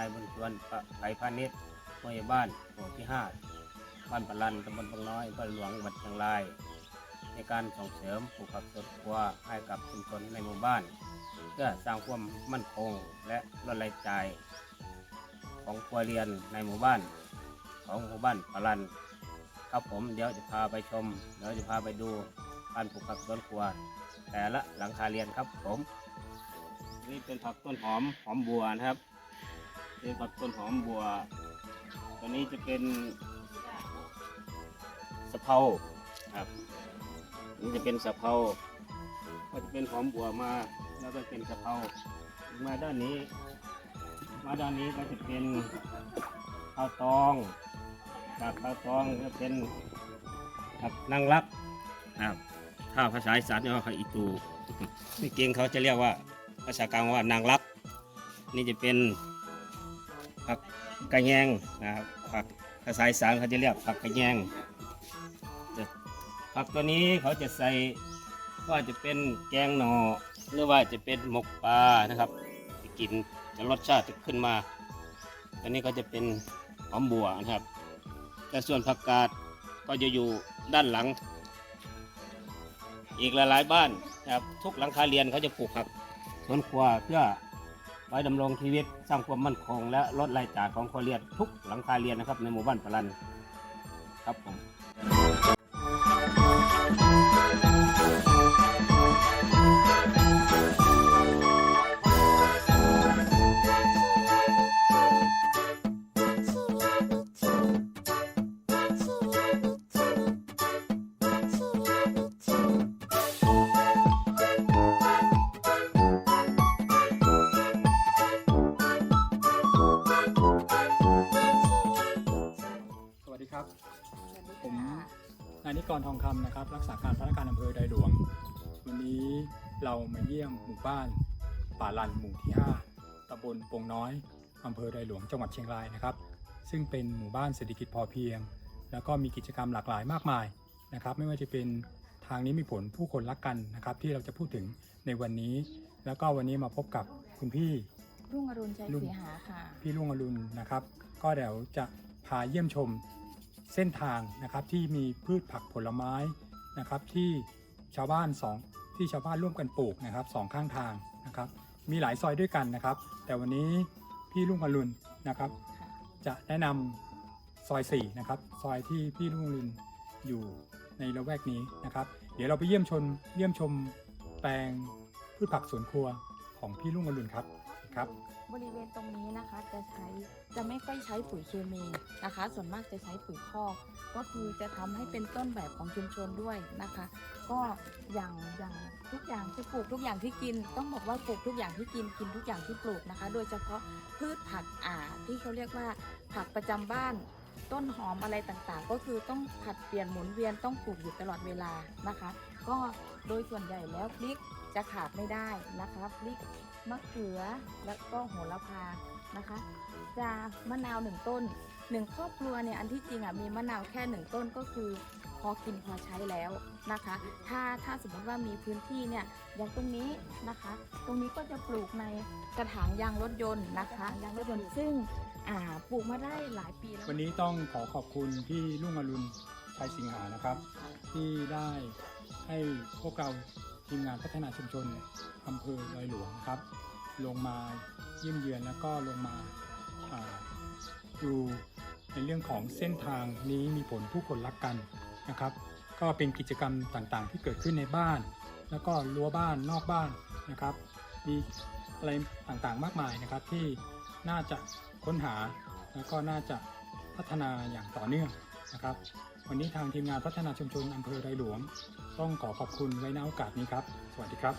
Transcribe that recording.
ายบุญชวนไผ่พาณิชย์ผู้ใหญ่บ้านหมู่ที่ห้าบ้านปลันตำบลบางน้อยบ้านหลวงวัดเชียงราย ในการส่งเสริมปลูกผักสวนครัวให้กับชุมชนในหมู่บ้าน เพื่อสร้างความมั่นคงและลดรายจ่ายของครัวเรือนในหมู่บ้านของหมู่บ้านปลันครับผมเดี๋ยวจะพาไปชม เดี๋ยวจะพาไปดูการปลูกผักสวนครัว แต่ละหลังคาเรือนครับผม นี่เป็นผักต้นหอมหอมบัวนะครับ เป็นผักต้นหอมบัว ตัวนี้จะเป็นสะเพราครับ นี่จะเป็นสะเพราก็จะเป็นหอมบัวมา แล้วก็เป็นสะเพรามาด้านนี้ มาด้านนี้ก็จะเป็นข้าวตองจากข้าวตองก็เป็นผักนางรักครับถ้าภาษาอีสานเรียกว่าอีตูที่เก่งเขาจะเรียกว่าภาษากลางว่านางรัก นี่จะเป็น ผักกระแยงนะครับผักภาษาอีสานเขาจะเรียกผักกระแยงผักตัวนี้เขาจะใส่ว่าจะเป็นแกงหน่อหรือว่าจะเป็นหมกปลานะครับจะกินจะรสชาติจะขึ้นมาตัวนี้ก็จะเป็นหอมบัวนะครับ แต่ส่วนผักกาดก็จะอยู่ด้านหลัง อีกหลายๆบ้านนะครับทุกหลังคาเรือนเขาจะปลูกผักสวนครัวเพื่อ ไว้ดำรงชีวิตสร้างความมั่นคง และลดรายจ่ายของครัวเรือนทุกหลังคาเรือนนะครับในหมู่บ้านพลันครับผม ผมนายนิกรทองคำนะครับ รักษาการพนักงานอำเภอไดหลวง วันนี้เรามาเยี่ยมหมู่บ้าน ป่าลันหมู่ที่ 5ตำบลปงน้อยอำเภอไดหลวงจังหวัดเชียงรายนะครับ ซึ่งเป็นหมู่บ้านเศรษฐกิจพอเพียง แล้วก็มีกิจกรรมหลากหลายมากมายนะครับ ไม่ว่าจะเป็นทางนี้มีผลผู้คนรักกันนะครับ ที่เราจะพูดถึงในวันนี้ แล้วก็วันนี้มาพบกับคุณพี่รุ่งอรุณใจรุ่งเสียหาค่ะ พี่ลุงอรุณนะครับ ก็เดี๋ยวจะพาเยี่ยมชม เส้นทางนะครับที่มีพืชผักผลไม้นะครับที่ชาวบ้านสองที่ชาวบ้านร่วมกันปลูกนะครับสองข้างทางนะครับ มีหลายซอยด้วยกันนะครับ แต่วันนี้พี่ลุงอรุณนะครับ จะแนะนำซอย4นะครับซอยที่พี่ลุงอรุณอยู่ในละแวกนี้นะครับ เดี๋ยวเราไปเยี่ยมชมเยี่ยมชมแปลงพืชผักสวนครัวของพี่ลุงอรุณครับ ครับบริเวณตรงนี้นะคะจะใช้จะไม่ค่อยใช้ปุ๋ยเคมีนะคะ ส่วนมากจะใช้ปุ๋ยคอก ก็คือจะทำให้เป็นต้นแบบของชุมชนด้วยนะคะ ก็อย่างอย่างทุกอย่างที่ปลูกทุกอย่างที่กิน ต้องบอกว่าปลูกทุกอย่างที่กินกินทุกอย่างที่ปลูกนะคะ โดยเฉพาะพืชผักอ่าที่เขาเรียกว่าผักประจำบ้านต้นหอมอะไรต่างๆ ก็คือต้องผัดเปลี่ยนหมุนเวียนต้องปลูกอยู่ตลอดเวลานะคะ ก็โดยส่วนใหญ่แล้วพริกจะขาดไม่ได้นะคะพริก มะเขือแล้วก็โหระพานะคะ จะมะนาวหนึ่งต้นหนึ่งครอบครัวเนี่ยอันที่จริงอะมีมะนาวแค่หนึ่งต้นก็คือพอกินพอใช้แล้วนะคะ ถ้าถ้าสมมติว่ามีพื้นที่เนี่ยอย่างตรงนี้นะคะ ตรงนี้ก็จะปลูกในกระถางยางรถยนต์นะคะยางรถยนต์ซึ่งปลูกมาได้หลายปีแล้ววันนี้ต้องขอขอบคุณพี่ลุงอรุณชัยสิงหานะครับ ที่ได้ให้พวกเรา ทีมงานพัฒนาชุมชนอำเภอดอยหลวงครับ ลงมาเยี่ยมเยือนแล้วก็ลงมาอ่าดูในเรื่องของเส้นทางนี้มีผลผู้คนรักกันนะครับ ก็เป็นกิจกรรมต่างๆ ที่เกิดขึ้นในบ้าน แล้วก็รั้วบ้านนอกบ้านนะครับ มีอะไรต่างๆมากมายนะครับที่น่าจะค้นหาแล้วก็น่าจะพัฒนาอย่างต่อเนื่อง นะครับ วันนี้ทางทีมงานพัฒนาชุมชนอำเภอไรหลวง ต้องขอขอบคุณไว้ในโอกาสนี้ครับ สวัสดีครับ